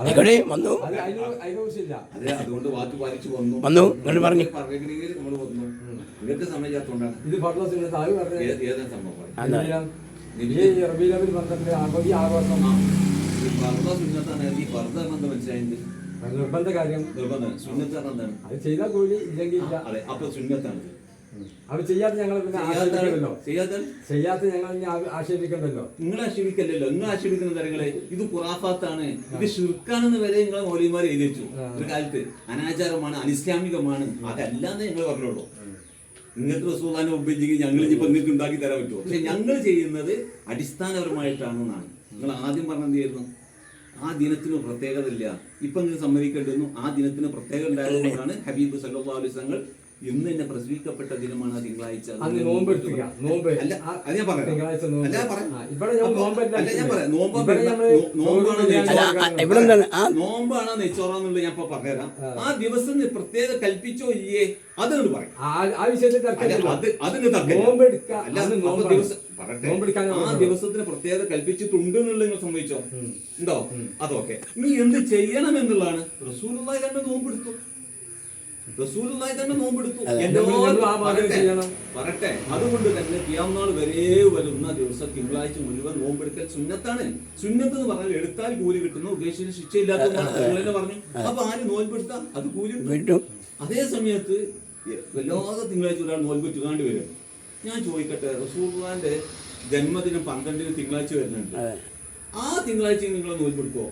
ആയിക്കോട്ടെ വന്നു. വന്നു. വന്നു. നിങ്ങൾ പറഞ്ഞു. നിർബന്ധ കാര്യം. നിർബന്ധം. സുന്നത്ത് എന്താണ്? അത് ചെയ്താൽ കൂടി ഇല്ലെങ്കിൽ ഇല്ല. അതെ അപ്പൊ സുന്നത്താണ് അത് ചെയ്യാത്ത ഞങ്ങൾ പിന്നെ ചെയ്യാത്ത ആക്ഷേപിക്കണ്ടല്ലോ ചെയ്യാത്ത? ചെയ്യാത്ത ഞങ്ങൾ ആക്ഷേപിക്കണ്ടല്ലോ നിങ്ങൾ ആക്ഷേപിക്കല്ലോ നിങ്ങൾ ആക്ഷേപിക്കുന്ന തരങ്ങളെ. ഇത് ഖുറാഫാത്താണ്. ഇത് ഷിർക്കാണെന്ന് വരെ നിങ്ങൾ മൗലിമാർ എഴുതി വെച്ചു. ഒരു കാലത്ത് അനാചാരമാണ് അനിസ്ലാമികമാണ്. അതല്ലാന്ന് ഞങ്ങൾ പറഞ്ഞോളൂ. നിങ്ങൾക്ക് റസൂലാനെ ഒപ്പിച്ചെങ്കിൽ ഞങ്ങൾ ഇപ്പൊ നിങ്ങൾക്ക് ഉണ്ടാക്കി തരാൻ പറ്റുമോ? പക്ഷെ ഞങ്ങൾ ചെയ്യുന്നത് അടിസ്ഥാനപരമായിട്ടാണെന്നാണ്. നിങ്ങൾ ആദ്യം പറഞ്ഞെന്തായിരുന്നു ആ ദിനത്തിന് പ്രത്യേകത ഇല്ല ഇപ്പൊ നിങ്ങൾ സമ്മതിക്കേണ്ടിരുന്നു ആ ദിനത്തിന് പ്രത്യേകത ഉണ്ടായതുകൊണ്ടാണ് ഹബീബ് അലൈഹി വസല്ലം ഇന്ന് തന്നെ പ്രസവിക്കപ്പെട്ട ദിനമാണ് തിങ്കളാഴ്ച. അല്ല അത് ഞാൻ പറയാം. അല്ല ഞാൻ പറയാം. അല്ല പറയാം. നോമ്പ് നോമ്പാണ് നോമ്പാണ് ഇപ്പൊ പറഞ്ഞുതരാം. ആ. ദിവസം നീ പ്രത്യേക കൽപ്പിച്ചോ ഇല്ലേ? അതുകൊണ്ട് പറയും. ആ- വിഷയത്തിൽ അത് അതിന് ദിവസം ദിവസത്തിന് പ്രത്യേകത കൽപ്പിച്ചിട്ടുണ്ട് എന്നുള്ളത് നിങ്ങൾ സംഭവിച്ചോ ഉണ്ടോ? അതൊക്കെ. നീ എന്ത് ചെയ്യണം എന്നുള്ളതാണ്. റസൂലുള്ളാഹി തന്നെ നോമ്പെടുത്തു. റസൂലുള്ളാഹി തന്നെ നോമ്പെടുത്തു? പറട്ടെ അതുകൊണ്ട് തന്നെ കിയാമനാൾ വരെ വരുന്ന ദിവസം തിങ്കളാഴ്ച മുഴുവൻ നോമ്പെടുക്കൽ സുന്നത്താണ്. സുന്നത്ത് എന്ന് പറഞ്ഞാൽ എടുത്താൽ കൂലി കിട്ടുന്നു ഉദ്ദേശിച്ച ശിക്ഷയില്ലാത്ത പറഞ്ഞു. അപ്പൊ ആര് നോൽപ്പെടുത്താം? അത് കൂലി കിട്ടും. അതേ സമയത്ത് വല്ലാതെ തിങ്കളാഴ്ച ഒരാൾ നോൽപ്പ് ചുകാണ്ട് വരും. ഞാൻ ചോദിക്കട്ടെ റസൂർഖാന്റെ ജന്മദിനം പന്ത്രണ്ടിന് തിങ്കളാഴ്ച വരുന്നുണ്ട്. ആ തിങ്കളാഴ്ച നിങ്ങൾ നോൽപ്പെടുക്കുവോ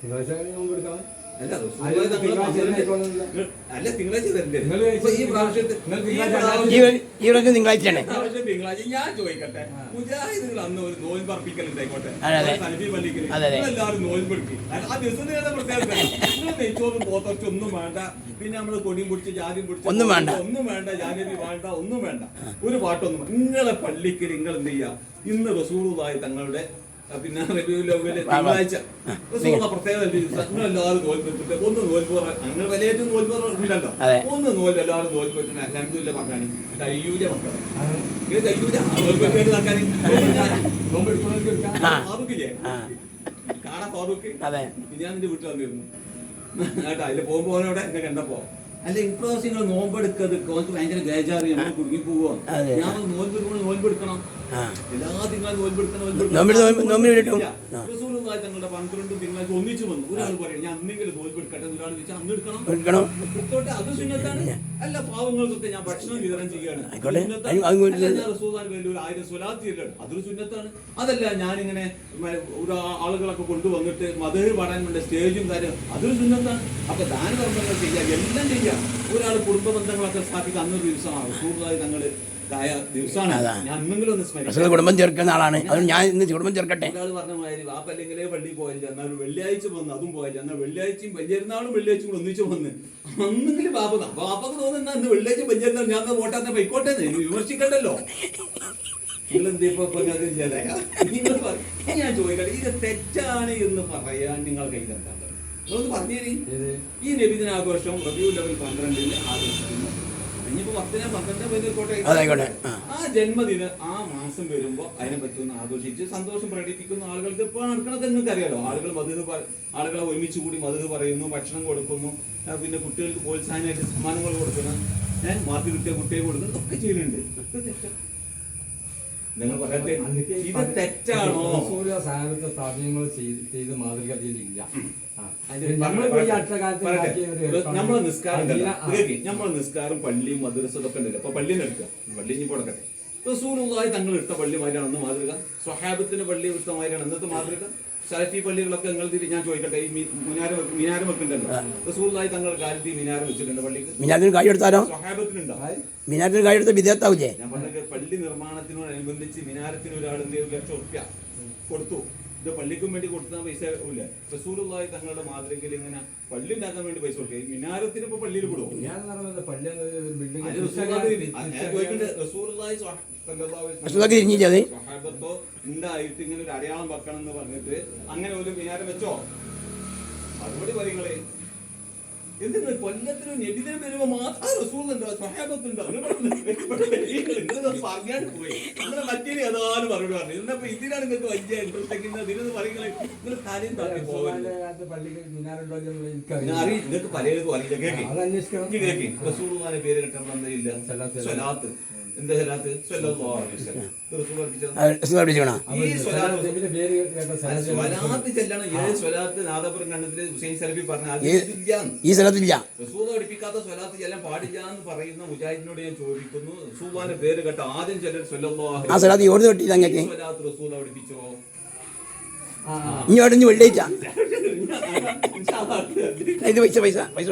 തിങ്കളാഴ്ച നോമ്പ് എടുക്കണം അല്ല. അല്ല തിങ്കളാഴ്ച വരണ്ടേ? നിങ്ങൾ ഈ പ്രാവശ്യത്തെ നിങ്ങൾ ഈ പ്രാവശ്യം- തിങ്കളാഴ്ചയാണ് തിങ്കളാഴ്ച ഞാൻ ചോദിക്കട്ടെ. മുജാഹിദുകൾ അന്ന് ഒരു നോയമ്പ് അർപ്പിക്കലുണ്ടായിക്കോട്ടെ. എല്ലാവരും നോയമ്പെടുക്കി ആ ദിവസം തന്നെ പ്രത്യേകത നിങ്ങൾ നെയ്ച്ചോറും പോത്തർച്ച ഒന്നും വേണ്ട. പിന്നെ നമ്മൾ കൊടിയും പിടിച്ച് ജാതിയും പിടിച്ച് ഒന്നും വേണ്ട. ഒന്നും വേണ്ട. ജാതി വേണ്ട ഒന്നും വേണ്ട. ഒരു പാട്ടൊന്നും നിങ്ങളെ പള്ളിക്ക് നിങ്ങൾ എന്ത് ചെയ്യാ? ഇന്ന് റസൂറുതായി തങ്ങളുടെ പിന്നെ തിങ്കളാഴ്ച. പ്രത്യേകത നോൽപ്പെട്ടിട്ട് ഒന്ന് നോൽപ്പ് വിലയേറ്റം നോൽപ്പ് ഒന്ന് നോൽപ്പ് എല്ലാവരും ഇത് നടക്കാന്. ഫാറൂഖില്ലേ കാണാ ഫാറൂഖ്. ഞാൻ നിന്റെ വീട്ടിൽ വന്നിരുന്നു. കേട്ടോ. അതിൽ പോകുമ്പോ അവനവിടെ എന്നെ കണ്ടപ്പോ അല്ല ഇപ്രാവശ്യം നിങ്ങൾ നോമ്പെടുക്കത് കോച്ച് ഭയങ്കര ഗേജാറി നമ്മൾ കുടുങ്ങി പോവോ. ഞാൻ നോമ്പ് നോമ്പെടുക്കണം ആ. എല്ലാ തിങ്കളും നോമ്പെടുക്കണം നോമ്പിന് റസൂലുള്ളാഹി തങ്ങളുടെ പന്ത്രണ്ട് തിങ്കളാഴ്ച ഒന്നിച്ചു വന്നു. ഒരാൾ പറയും ഞാൻ അന്നെങ്കിലും നോമ്പെടുക്കട്ടെ എടുക്കട്ടെ ഒരാൾ ചോദിച്ചാൽ അന്ന് എടുക്കണം. എടുക്കണം. എടുത്തോട്ടെ അത് സുന്നത്താണ്. അല്ല പാവങ്ങൾക്കൊക്കെ ഞാൻ ഭക്ഷണം വിതരണം ചെയ്യാണ് പേരിൽ ഒരു ആയിരം സ്വലാത്ത് ചൊല്ലാണ്. അതൊരു സുന്നത്താണ്. അതല്ല ഞാനിങ്ങനെ ഒരു ആളുകളൊക്കെ കൊണ്ടുവന്നിട്ട് മതേഹ് പാടാൻ വേണ്ട സ്റ്റേജും കാര്യം അതൊരു സുന്നത്താണ്. അപ്പൊ ദാനധർമ്മങ്ങൾ ചെയ്യാം എല്ലാം ചെയ്യാം. ഒരാൾ കുടുംബ ബന്ധങ്ങളൊക്കെ സ്ഥാപിക്കുക അന്നൊരു ദിവസമാണ്. കൂടുതലായി തങ്ങൾ ആയ ദിവസമാണ് ഞാൻ അന്നെങ്കിലും ഒന്ന് സ്മരിക്കാം. കുടുംബം ചേർക്കുന്ന ആളാണ്. അതുകൊണ്ട് ഞാൻ ഇന്ന് കുടുംബം ചേർക്കട്ടെ ഒരാൾ പറഞ്ഞ മാതിരി വാപ്പ അല്ലെങ്കിലേ പള്ളി പോയില്ല എന്നാൽ വെള്ളിയാഴ്ച വന്ന് അതും പോയില്ല എന്നാൽ വെള്ളിയാഴ്ചയും വലിയൊരുന്നാളും വെള്ളിയാഴ്ചയും കൂടെ ഒന്നിച്ചു വന്ന്. അന്നെങ്കിലും വാപ്പ വാപ്പക്ക് തോന്നുന്ന അന്ന് വെള്ളിയാഴ്ച വലിയൊരുന്നാൾ ഞാൻ വോട്ടാന്ന് പൊയ്ക്കോട്ടെ വിമർശിക്കണ്ടല്ലോ. ഞാൻ ചോദിക്കട്ടെ. ഇത് തെറ്റാണ് എന്ന് പറയാൻ നിങ്ങൾ കൈതെന്താണ് നിങ്ങളൊന്ന് പറഞ്ഞേരി. ഏത്? ഈ നബിദിനാഘോഷം റബിയുൽ ലെവൽ പന്ത്രണ്ടിന് ആഘോഷിക്കുന്നു. അതായിക്കോട്ടെ. ആ. ജന്മദിനം ആ മാസം വരുമ്പോ അതിനെ പറ്റി ഒന്ന് ആഘോഷിച്ച് സന്തോഷം പ്രകടിപ്പിക്കുന്ന ആളുകൾക്ക് ഇപ്പോൾ നടക്കണത് നിങ്ങൾക്ക് അറിയാലോ ആളുകൾ മധു ആളുകളെ ഒരുമിച്ച് കൂടി മധു പറയുന്നു ഭക്ഷണം കൊടുക്കുന്നു പിന്നെ കുട്ടികൾക്ക് പ്രോത്സാഹനമായിട്ട് സമ്മാനങ്ങൾ കൊടുക്കുന്നു ഞാൻ മാർക്ക് കിട്ടിയ കുട്ടിയെ കൊടുക്കുന്നു ഒക്കെ ചെയ്യുന്നുണ്ട്. നിങ്ങൾ അതൊക്കെ ഇത് തെറ്റാണോ? സൂര്യ സാധനത്തെ സ്ഥാപനങ്ങൾ ചെയ്ത് മാതൃക ഏർപ്പാട് നമ്മളെ നിസ്കാരം. നമ്മളെ നിസ്കാരം പള്ളിയും മദ്രസും ഒക്കെ ഉണ്ടല്ലോ. അപ്പൊ പള്ളിയിൽ എടുക്കുക. പള്ളി ഇനി കൊടുക്കട്ടെ റസൂലുള്ളാഹി തങ്ങൾ ഇട്ട പള്ളി മാതിരിയാണ് അന്ന് മാതൃക. സ്വഹാബത്തിന്റെ പള്ളി ഇട്ട മാതിരിയാണ് അന്നത്തെ മാതൃക. സലഫി പള്ളികളൊക്കെ നിങ്ങൾ തിരി ഞാൻ ചോദിക്കട്ടെ. ഈ മിനാരം മിനാരം വെക്കുന്നുണ്ടല്ലോ. റസൂലുള്ളാഹി തങ്ങൾ കാലത്ത് ഈ മിനാരം വെച്ചിട്ടുണ്ട് പള്ളിക്ക്. മിനാരത്തിന് കാര്യം എടുത്താലോ? സ്വഹാബത്തിനുണ്ടോ? മിനാരത്തിന് കാര്യം എടുത്ത വിദേഹത്താവൂലേ ഞാൻ പറഞ്ഞ നിർമ്മാണത്തിനോടനുബന്ധിച്ച് മിനാരത്തിന് ഒരാൾ എന്ത് ചെയ്തു? ഒരു ലക്ഷം ഉറുപ്യ കൊടുത്തു. ഇത് പള്ളിക്കും വേണ്ടി കൊടുത്ത പൈസ ഇല്ല. റസൂലുള്ളാഹി തങ്ങളുടെ മാതൃകയിൽ ഇങ്ങനെ പള്ളി ഉണ്ടാക്കാൻ വേണ്ടി പൈസ കൊടുക്കുക. മിനാരത്തിന് ഇപ്പൊ പള്ളിയിൽ കൊടുക്കും ഉണ്ടായിട്ട് ഇങ്ങനെ ഒരു അടയാളം വെക്കണം എന്ന് പറഞ്ഞിട്ട് അങ്ങനെ ഒരു മിനാരം വെച്ചോ? മറുപടി പറയുങ്ങളെ എന്തെന്ന് കൊല്ലത്തിലും നബിദിനം വരുമ്പോ മാത്രം റസൂലുണ്ടോ സ്വഹാബത്തുണ്ടോ പറഞ്ഞാണ്ട് പോയി. നിങ്ങളെ മറ്റേ ഏതാനും മറുപടി പറഞ്ഞു. ഇന്നപ്പോ ഇതിനാണ് നിങ്ങൾക്ക് വലിയ ഇൻട്രസ്റ്റ് ഇതിനെന്ന് പറയുന്നത് നിങ്ങൾ കാര്യം പറഞ്ഞു പോകരുത് അറിയില്ല നിങ്ങൾക്ക് പലർക്കും അറിയില്ല. ഇനി കേക്ക്. റസൂലുള്ളാഹിന്റെ പേര് കിട്ടാൻ എന്തില്ല സ്വലാത്ത്. സ്വലാത്ത് സ്വലാത്ത് ഈ സ്വലാത്ത് സ്വലാത്ത് സ്വലാത്ത് സ്ഥലത്തില്ല റസൂൽ പഠിപ്പിക്കാത്ത സ്വലാത്ത് ചെല്ലാൻ പാടില്ല എന്ന് പറയുന്ന മുജാഹിദിനോട് ഞാൻ ചോദിക്കുന്നു. പേര് കേട്ട ആദ്യം ചെല്ലൽ സ്വല്ലല്ലാഹു ആ സ്ഥലത്ത് ഓടി തൊട്ടില്ല ഈ അങ്ങക്ക്? സ്വലാത്ത് റസൂൽ പഠിപ്പിച്ചോ? ഇനി വെള്ളിയാഴ്ച. ഇത് പൈസ പൈസ പൈസ.